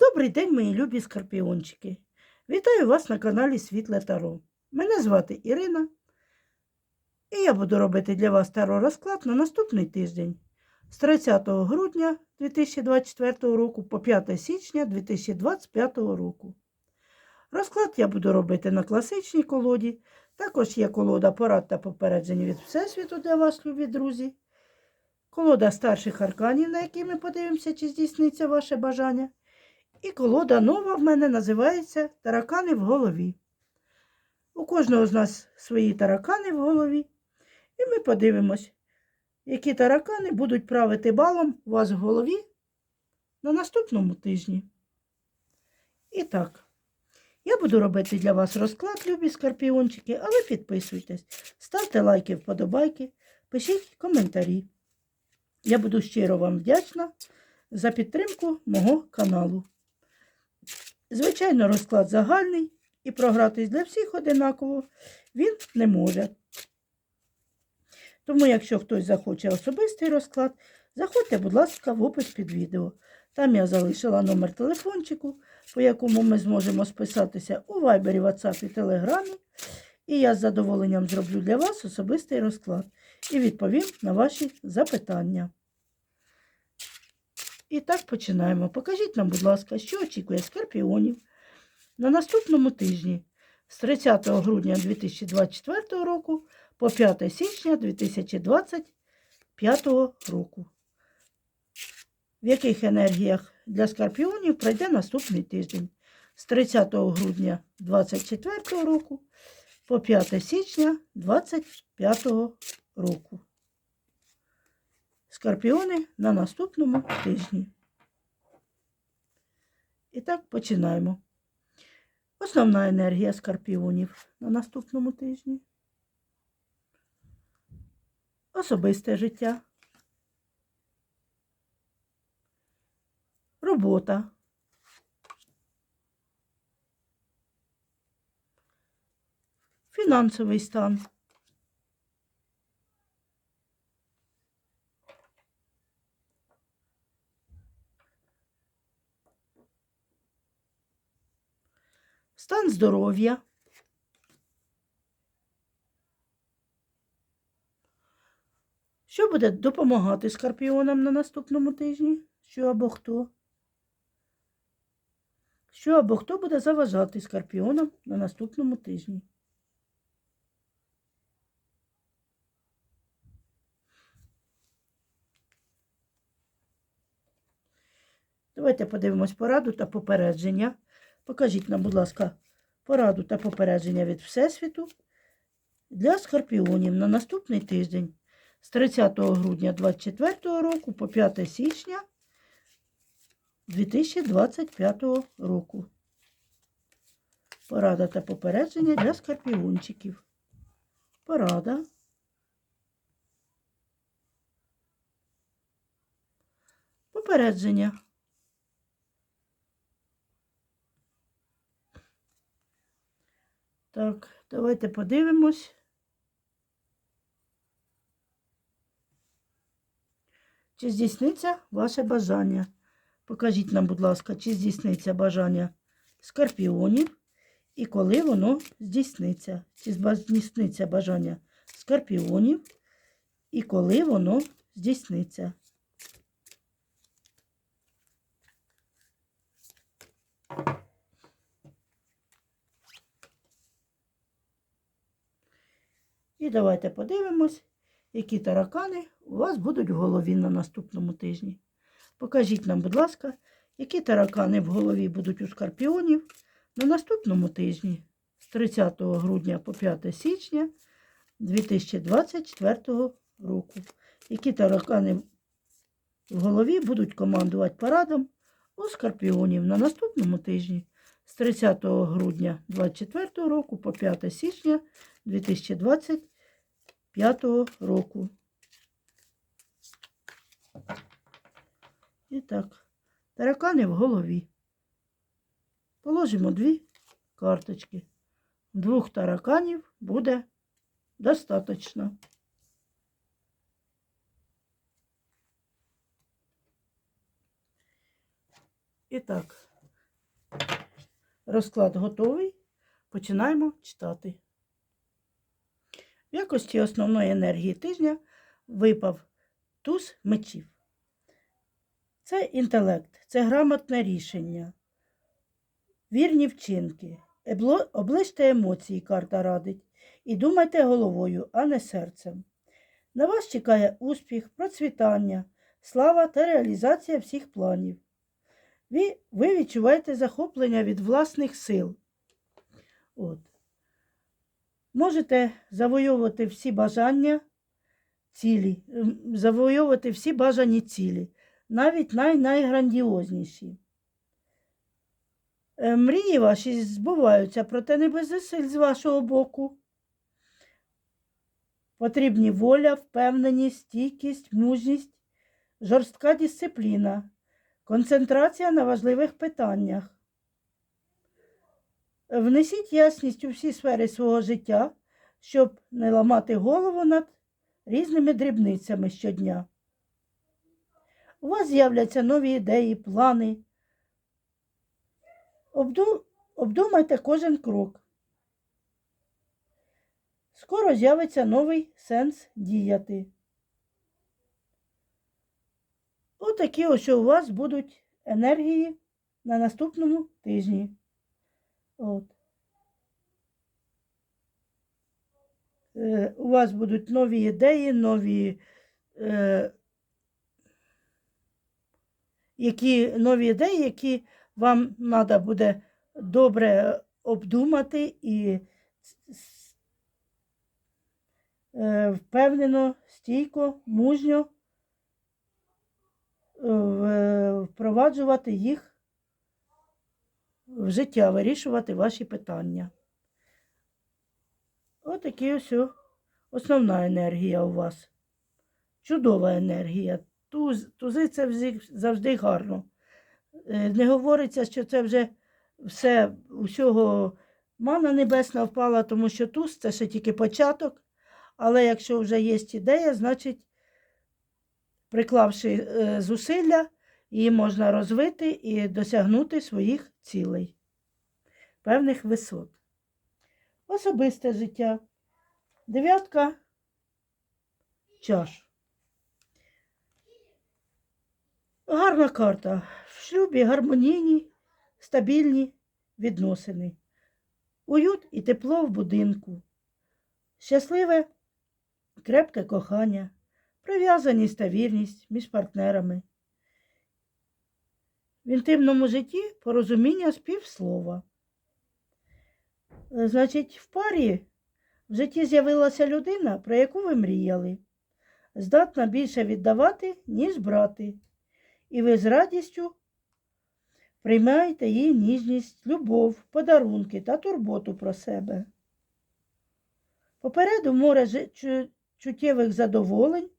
Добрий день, мої любі скорпіончики. Вітаю вас на каналі Світле Таро. Мене звати Ірина, і я буду робити для вас таро розклад на наступний тиждень з 30 грудня 2024 року по 5 січня 2025 року. Розклад я буду робити на класичній колоді. Також є колода порад та попереджень від Всесвіту для вас, любі друзі. Колода старших арканів, на які ми подивимося, чи здійсниться ваше бажання. І колода нова в мене називається Таракани в голові. У кожного з нас свої таракани в голові. І ми подивимось, які таракани будуть правити балом у вас в голові на наступному тижні. І так, я буду робити для вас розклад, любі скорпіончики, але підписуйтесь, ставте лайки, вподобайки, пишіть коментарі. Я буду щиро вам вдячна за підтримку мого каналу. Звичайно, розклад загальний і програтись для всіх одинаково він не може. Тому, якщо хтось захоче особистий розклад, заходьте, будь ласка, в опис під відео. Там я залишила номер телефончику, по якому ми зможемо списатися у Вайбері, WhatsApp і Телеграмі. І я з задоволенням зроблю для вас особистий розклад і відповім на ваші запитання. І так починаємо. Покажіть нам, будь ласка, що очікує скорпіонів на наступному тижні з 30 грудня 2024 року по 5 січня 2025 року. В яких енергіях для скорпіонів пройде наступний тиждень з 30 грудня 2024 року по 5 січня 2025 року. Скорпіони на наступному тижні. І так починаємо. Основна енергія скорпіонів на наступному тижні. Особисте життя. Робота. Фінансовий стан. Стан здоров'я. Що буде допомагати скорпіонам на наступному тижні? Що або хто? Що або хто буде заважати скорпіонам на наступному тижні? Давайте подивимось пораду та попередження. Покажіть нам, будь ласка, пораду та попередження від Всесвіту для скорпіонів на наступний тиждень з 30 грудня 2024 року по 5 січня 2025 року. Порада та попередження для скорпіончиків. Порада. Попередження. Так, давайте подивимось. Чи здійсниться ваше бажання? Покажіть нам, будь ласка, чи здійсниться бажання скорпіонів і коли воно здійсниться. Чи здійсниться бажання скорпіонів і коли воно здійсниться. І давайте подивимось, які таракани у вас будуть в голові на наступному тижні. Покажіть нам, будь ласка, які таракани в голові будуть у скорпіонів на наступному тижні з 30 грудня по 5 січня 2024 року. Які таракани в голові будуть командувати парадом у скорпіонів на наступному тижні з 30 грудня 2024 року по 5 січня 2025 року. І так, таракани в голові. Положимо дві карточки. Двох тараканів буде достатньо. І так, Розклад готовий. Починаємо читати. В якості основної енергії тижня випав туз мечів. Це інтелект, це грамотне рішення, вірні вчинки. Оближте емоції, карта радить, і думайте головою, а не серцем. На вас чекає успіх, процвітання, слава та реалізація всіх планів. Ви, ви відчуваєте захоплення від власних сил. От. Можете завойовувати всі бажання, цілі, завойовувати всі бажані цілі, навіть най-найграндіозніші. Е, Мрії ваші збуваються, проте не без зусиль з вашого боку. Потрібні воля, впевненість, стійкість, мужність, жорстка дисципліна, концентрація на важливих питаннях. Внесіть ясність у всі сфери свого життя, щоб не ламати голову над різними дрібницями щодня. У вас з'являться нові ідеї, плани. Обду... Обдумайте кожен крок. Скоро з'явиться новий сенс діяти. Отакі ось у вас будуть енергії на наступному тижні. От. Е, у вас будуть нові ідеї, нові, е, які, нові ідеї, які вам треба буде добре обдумати і е, впевнено, стійко, мужньо впроваджувати їх в життя, вирішувати ваші питання. Отакі ось основна енергія у вас. Чудова енергія. Туз, тузи це завжди гарно. Е, Не говориться, що це вже все усього мана небесна впала, тому що туз це ще тільки початок. Але якщо вже є ідея, значить, приклавши е, зусилля, її можна розвити і досягнути своїх цілей, певних висот. Особисте життя. Дев'ятка чаш. Гарна карта. В шлюбі гармонійні, стабільні відносини. Уют і тепло в будинку. Щасливе, крепке кохання, прив'язаність та вірність між партнерами. В інтимному житті порозуміння з півслова. Е, Значить, в парі в житті з'явилася людина, про яку ви мріяли, здатна більше віддавати, ніж брати, і ви з радістю приймаєте її ніжність, любов, подарунки та турботу про себе. Попереду море чуттєвих задоволень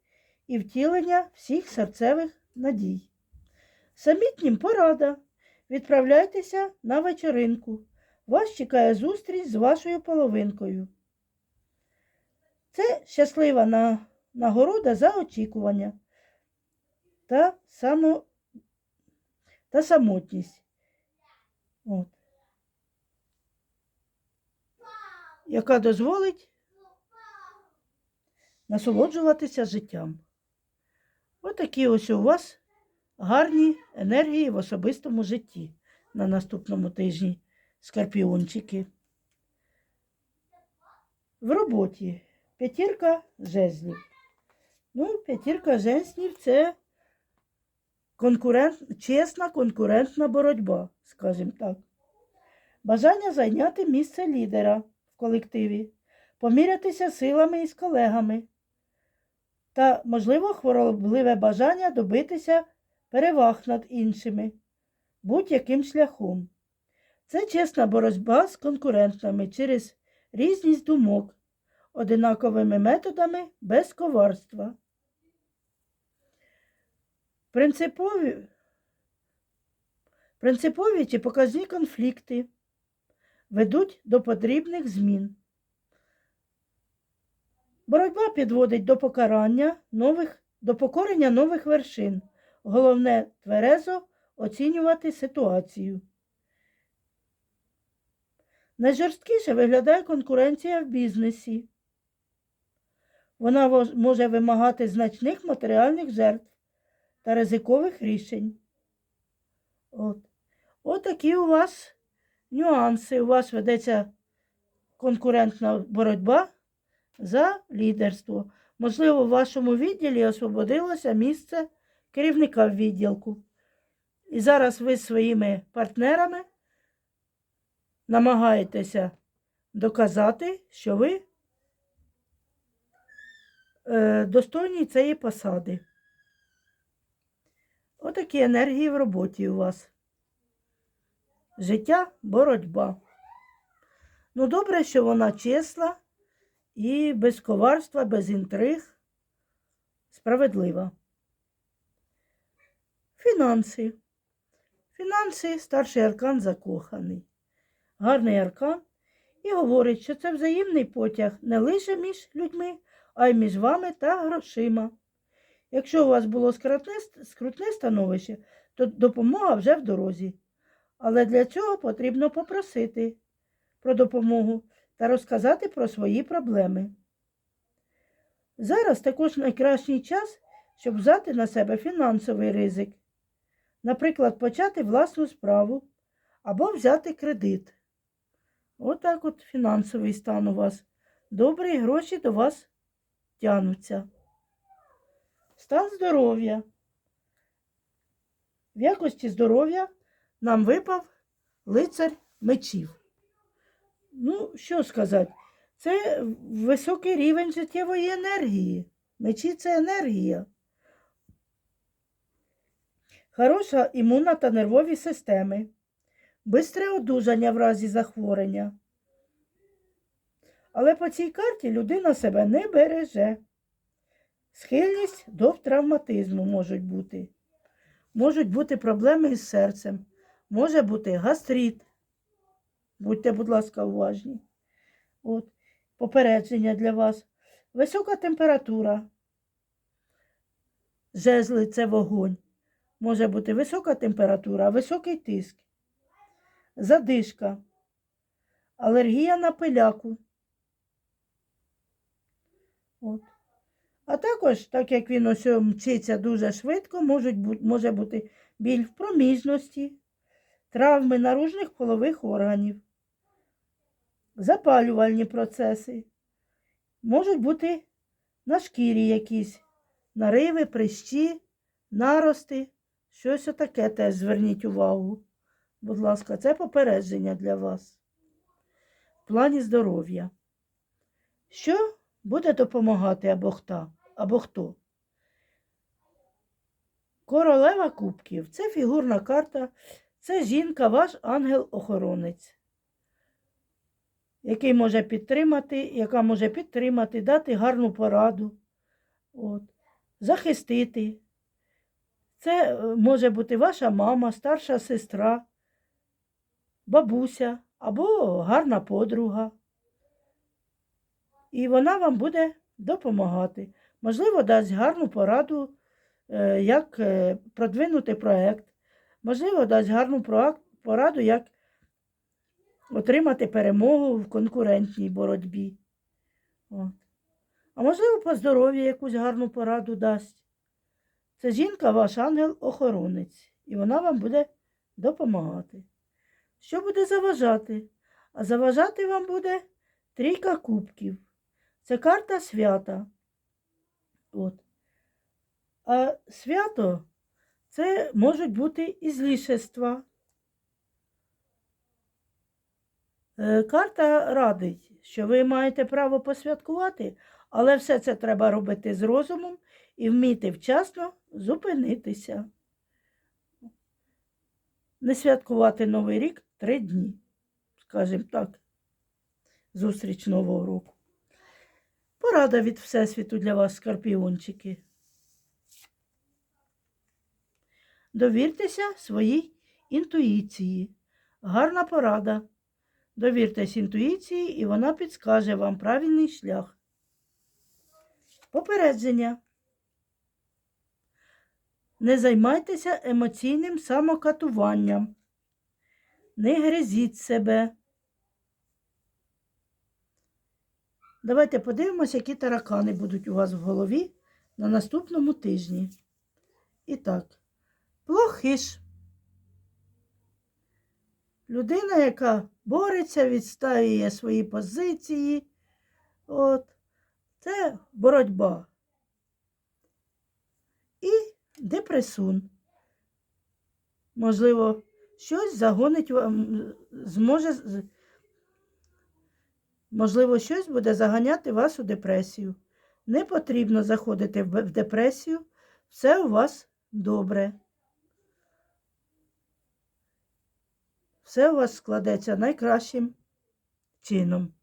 і втілення всіх серцевих надій. Самітнім порада. Відправляйтеся на вечеринку. Вас чекає зустріч з вашою половинкою. Це щаслива на... нагорода за очікування та, само... та самотність. От. Яка дозволить насолоджуватися життям. Отакі ось у вас гарні енергії в особистому житті на наступному тижні, скорпіончики. В роботі п'ятірка жезлів. Ну, п'ятірка жезлів це конкурент, чесна конкурентна боротьба, скажімо так. Бажання зайняти місце лідера в колективі, помірятися силами із колегами та, можливо, хворобливе бажання добитися переваг над іншими будь-яким шляхом. Це чесна боротьба з конкурентами через різність думок, одинаковими методами без коварства. Принципові, принципові чи показні конфлікти ведуть до потрібних змін. Боротьба підводить до покарання нових, до покорення нових вершин. Головне тверезо оцінювати ситуацію. Найжорсткіше виглядає конкуренція в бізнесі. Вона може вимагати значних матеріальних жертв та ризикових рішень. От. От такі у вас нюанси. У вас ведеться конкурентна боротьба за лідерство. Можливо, в вашому відділі освободилося місце керівника в відділку. І зараз ви зі своїми партнерами намагаєтеся доказати, що ви е, достойні цієї посади. Отакі енергії в роботі у вас. Життя боротьба. Ну, добре, що вона чесна і без коварства, без інтриг, справедлива. Фінанси. Фінанси старший аркан закоханий. Гарний аркан і говорить, що це взаємний потяг не лише між людьми, а й між вами та грошима. Якщо у вас було скрутне, скрутне становище, то допомога вже в дорозі. Але для цього потрібно попросити про допомогу та розказати про свої проблеми. Зараз також найкращий час, щоб взяти на себе фінансовий ризик, наприклад, почати власну справу або взяти кредит. Отак от фінансовий стан у вас. Добрі гроші до вас тянуться. Стан здоров'я. В якості здоров'я нам випав лицар мечів. Ну, що сказати, це високий рівень життєвої енергії. Мечі це енергія. Хороша імунна та нервові системи. Бистре одужання в разі захворення. Але по цій карті людина себе не береже. Схильність до травматизму можуть бути. Можуть бути проблеми із серцем, може бути гастрит. Будьте, будь ласка, уважні. От. Попередження для вас. Висока температура. Жезли це вогонь. Може бути висока температура, високий тиск, задишка, алергія на пиляку. От. А також, так як він ось мчиться дуже швидко, можуть бу- може бути біль в проміжності, травми наружних полових органів, запалювальні процеси. Можуть бути на шкірі якісь нариви, прищі, нарости. Щось отаке теж зверніть увагу. Будь ласка, це попередження для вас. В плані здоров'я. Що буде допомагати або хто? Або хто? Королева кубків це фігурна карта, це жінка, ваш ангел-охоронець, який може підтримати, яка може підтримати, дати гарну пораду, от, захистити. Це е, може бути ваша мама, старша сестра, бабуся або гарна подруга. І вона вам буде допомагати. Можливо, дасть гарну пораду, е, як е, продвинути проект. Можливо, дасть гарну пораду, як отримати перемогу в конкурентній боротьбі. От. А можливо, по здоров'ю якусь гарну пораду дасть. Це жінка ваш ангел-охоронець, і вона вам буде допомагати. Що буде заважати? А заважати вам буде трійка кубків. Це карта свята. От. А свято це можуть бути і злішества. Е, Карта радить, що ви маєте право посвяткувати, але все це треба робити з розумом і вміти вчасно зупинитися. Не святкувати Новий рік три дні, скажімо так, зустріч Нового року. Порада від Всесвіту для вас, скорпіончики. Довіртеся своїй інтуїції. Гарна порада. Довіртесь інтуїції, і вона підскаже вам правильний шлях. Попередження. Не займайтеся емоційним самокатуванням. Не гризіть себе. Давайте подивимося, які таракани будуть у вас в голові на наступному тижні. І так, плохиш. Людина, яка бореться, відстаює свої позиції. От. Це боротьба. І депресун. Можливо, щось загонить вам, зможе, можливо, щось буде заганяти вас у депресію. Не потрібно заходити в депресію, все у вас добре. Все у вас складеться найкращим чином.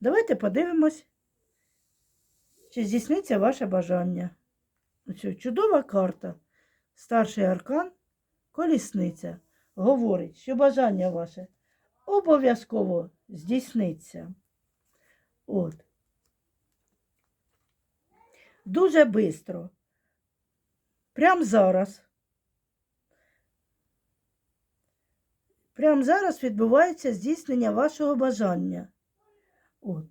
Давайте подивимось, чи здійсниться ваше бажання. Ось чудова карта. Старший аркан, колісниця, говорить, що бажання ваше обов'язково здійсниться. От. Дуже швидко. Прямо зараз. Прямо зараз відбувається здійснення вашого бажання. От.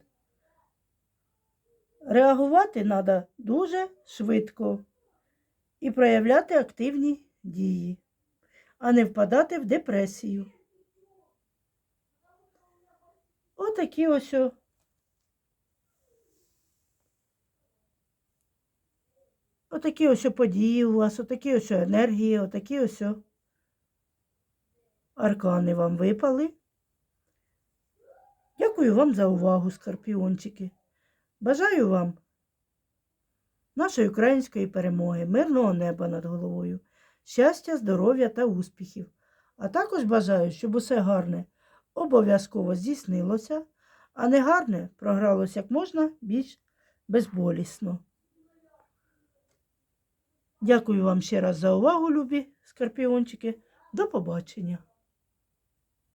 Реагувати треба дуже швидко і проявляти активні дії, а не впадати в депресію. Отакі ось. Отакі ось події у вас, отакі ось енергії, отакі ось аркани вам випали. Дякую вам за увагу, скорпіончики. Бажаю вам нашої української перемоги, мирного неба над головою, щастя, здоров'я та успіхів. А також бажаю, щоб усе гарне обов'язково здійснилося, а не гарне програлося як можна більш безболісно. Дякую вам ще раз за увагу, любі скорпіончики. До побачення.